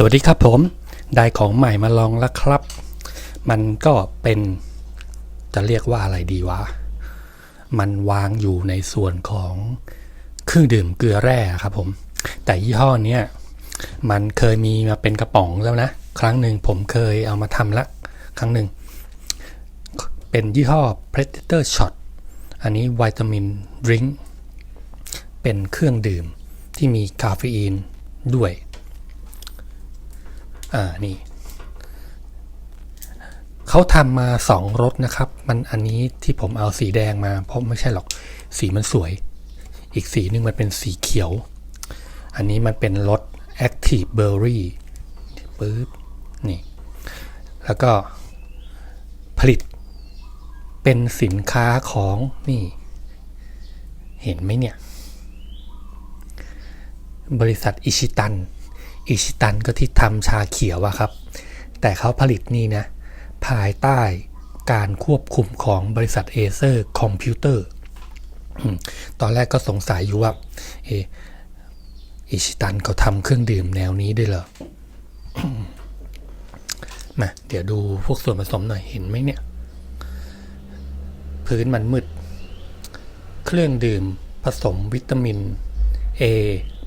สวัสดีครับผม ได้ของใหม่มาลองแล้วครับ มันก็เป็นจะเรียกว่าอะไรดีวะ มันวางอยู่ในส่วนของเครื่องดื่มเกลือแร่ครับผม แต่ยี่ห้อเนี้ยมันเคยมีมาเป็นกระป๋องแล้วนะ ครั้งหนึ่งผมเคยเอามาทำละ ครั้งหนึ่ง เป็นยี่ห้อ Predator Shot อันนี้วิตามินดริงเป็นเครื่องดื่มที่มีคาเฟอีนด้วย อ่านี่เขาทำมาสองรสนะครับ มันอันนี้ที่ผมเอาสีแดงมา เพราะไม่ใช่หรอกสีมันสวย อีกสีหนึ่งมันเป็นสีเขียว อันนี้มันเป็นรส Active Berry ปึ๊บนี่ แล้วก็ผลิตเป็นสินค้าของนี่ เห็นไหมเนี่ย บริษัทอิชิตัน อิชิตันก็ที่ทำชาเขียวอะครับ แต่เขาผลิตนี่นะ ภายใต้การควบคุมของบริษัทเอเซอร์คอมพิวเตอร์ตอนแรกก็สงสัยอยู่ว่าเออิชิตันเขาทำเครื่องดื่มแนวนี้ด้วยเหรอมาเดี๋ยวดูพวกส่วนผสมหน่อยเห็นไหมเนี่ย พื้นมันมืด เครื่องดื่มผสมวิตามิน A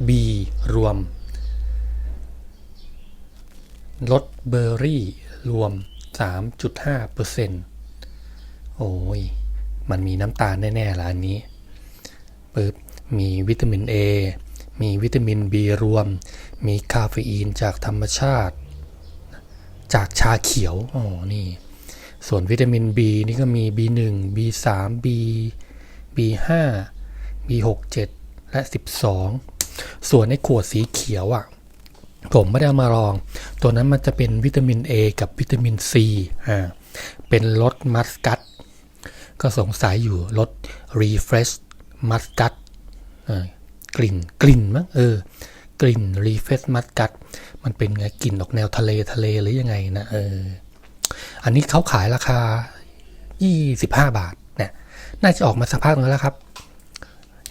B รวม ลดเบอร์รี่ รวม 3.5%โอ้ย มันมีน้ำตาลแน่ๆละอันนี้ปึ๊บมีวิตามิน A มีวิตามิน B รวม มีคาเฟอีนจากธรรมชาติ จากชาเขียว อ๋อ นี่ ส่วนวิตามิน B นี่ก็มี B1 B3 B B5 B67 และ 12 ส่วนในขวดสีเขียวอะ่ะ ผมไม่ได้เอามาลอง ตัวนั้นมันจะเป็นวิตามิน A กับวิตามิน C อ่า เป็นรสมัสกัดก็สงสัยอยู่รส refresh มัสกัดกลิ่นกลิ่นมั้งเออกลิ่น refresh มัสกัดมันเป็นไงกลิ่นออกแนวทะเลทะเลหรือยังไงนะเออ อันนี้เขาขายราคา 25 บาทเนี่ยน่าจะออกมาสักพักนึงแล้วครับ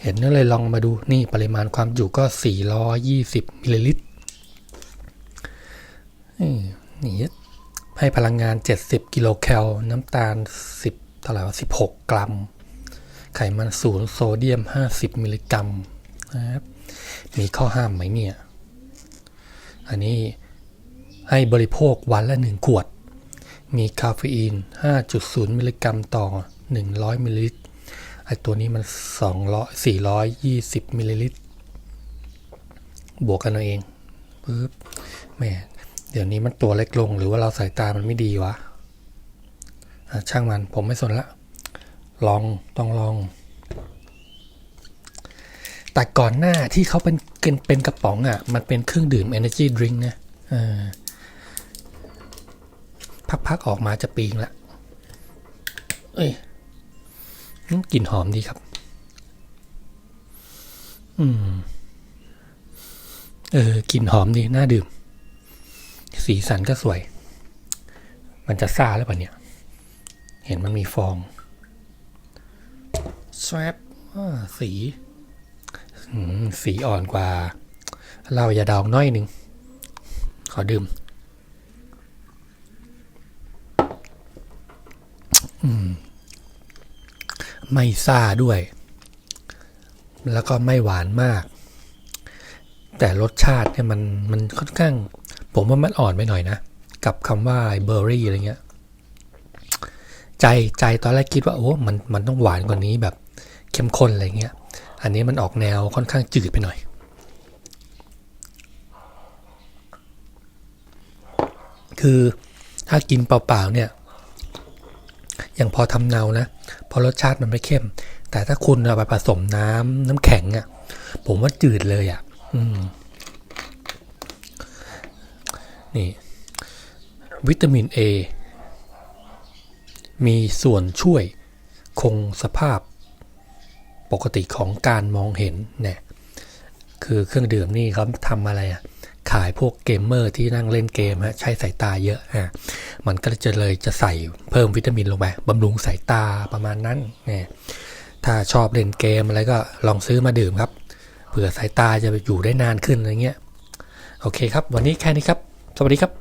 เห็นก็เลยลองมาดูนี่ปริมาณความจุก็ 420มิลลิลิตร นี่ให้พลังงาน 70 กิโลแคล น้ำตาล 10เท่าไหร่วะ16 กรัม ไขมันศูนย์โซเดียม 50 มิลลิกรัมนะครับมีข้อห้ามไหมเนี่ย อันนี้ให้บริโภควันละ 1 ขวด มีคาเฟอีน 5.0 มิลลิกรัมต่อ 100 มิลลิลิตร ไอตัวนี้มัน 200 420 มิลลิลิตร บวกกันเอาเองปึ๊บแหม เดี๋ยวนี้มันตัวเล็กลงหรือว่าเราสายตามันไม่ดีวะช่างมันผมไม่สนละ ลองต้องลอง แต่ก่อนหน้าที่เขาเป็นเป็นปนกระป๋องอะ่ะ มันเป็นเครื่องดื่ม Energy Drink นะพักๆออกมาจะปีงละ เอ้ยกลิ่นหอมดีครับ อืม เออกลิ่นหอมดี น่าดื่ม สีสันก็สวย มันจะซ่าแล้วป่ะเนี่ย เห็นมันมีฟองสวปสีสีอ่อนกว่าเหล้ายาดองน้อยหนึ่ง ขอดื่มไม่ซ่าด้วย แล้วก็ไม่หวานมาก แต่รสชาติเนี่ยมันมันค่อนข้าง ผมว่ามันอ่อนไปหน่อยนะ กับคำว่าเบอร์รี่อะไรเงี้ย ใจใจตอนแรกคิดว่าโอ้มันมันต้องหวานกว่านี้แบบเข้มข้นอะไรเงี้ย อันนี้มันออกแนวค่อนข้างจืดไปหน่อย คือถ้ากินเปล่าๆเนี่ย ยังพอทำเนานะพราะรสชาติมันไม่เข้ม แต่ถ้าคุณเอาไปผสมน้ำน้ำแข็งอะ่ะ ผมว่าจืดเลยอะ่ะ อืม นี่วิตามิน A มีส่วนช่วยคงสภาพปกติของการมองเห็นเนี่ยคือเครื่องดื่มนี่เขาทำอะไรอะขายพวกเกมเมอร์ที่นั่งเล่นเกมฮะใช้สายตาเยอะอะมันก็จะเลยจะใส่เพิ่มวิตามินลงไปบำรุงสายตาประมาณนั้นเนี่ยถ้าชอบเล่นเกมอะไรก็ลองซื้อมาดื่มครับเผื่อสายตาจะอยู่ได้นานขึ้นอะไรเงี้ยโอเคครับ วันนี้แค่นี้ครับ สวัสดีครับ